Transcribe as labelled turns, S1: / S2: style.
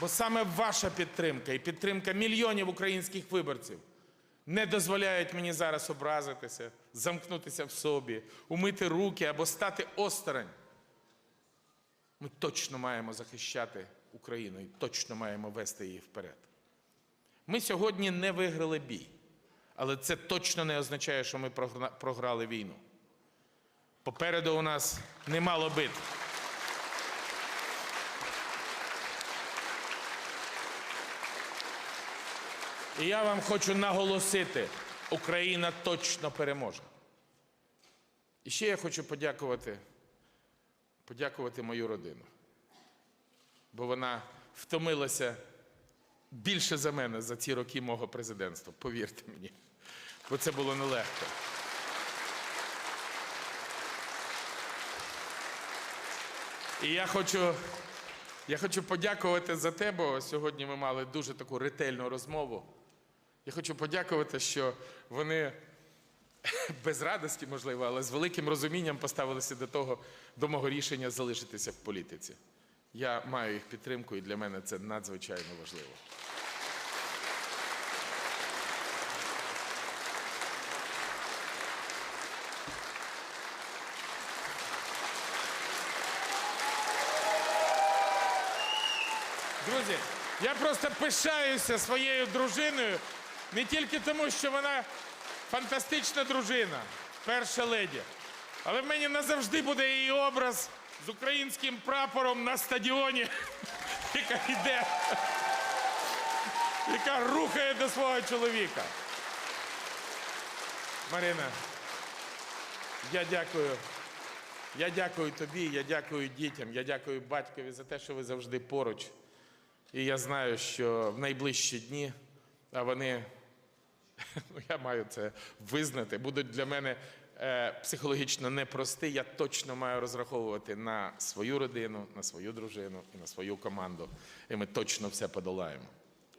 S1: Бо саме ваша підтримка і підтримка мільйонів українських виборців не дозволяють мені зараз образитися, замкнутися в собі, умити руки або стати осторонь. Ми точно маємо захищати Україну і точно маємо вести її вперед. Ми сьогодні не виграли бій, але це точно не означає, що ми програли війну. Попереду у нас немало битв. І я вам хочу наголосити: Україна точно переможе. І ще я хочу подякувати, подякувати мою родину, бо вона втомилася більше за мене за ці роки мого президентства, повірте мені, бо це було нелегко. І я хочу, я хочу подякувати за те, бо сьогодні ми мали дуже таку ретельну розмову. Я хочу подякувати, що вони без радості, можливо, але з великим розумінням поставилися до того, до мого рішення залишитися в політиці. Я маю їх підтримку, і для мене це надзвичайно важливо. Друзі, я просто пишаюся своєю дружиною не тільки тому, що вона фантастична дружина, перша леді. Але в мені назавжди буде її образ з українським прапором на стадіоні, яка йде, яка рухає до свого чоловіка. Марина, я дякую. Я дякую тобі, я дякую дітям, я дякую батькові за те, що ви завжди поруч. І я знаю, що в найближчі дні, а вони, ну я маю це визнати, будуть для мене е, психологічно непрості. Я точно маю розраховувати на свою родину, на свою дружину і на свою команду. І ми точно все подолаємо.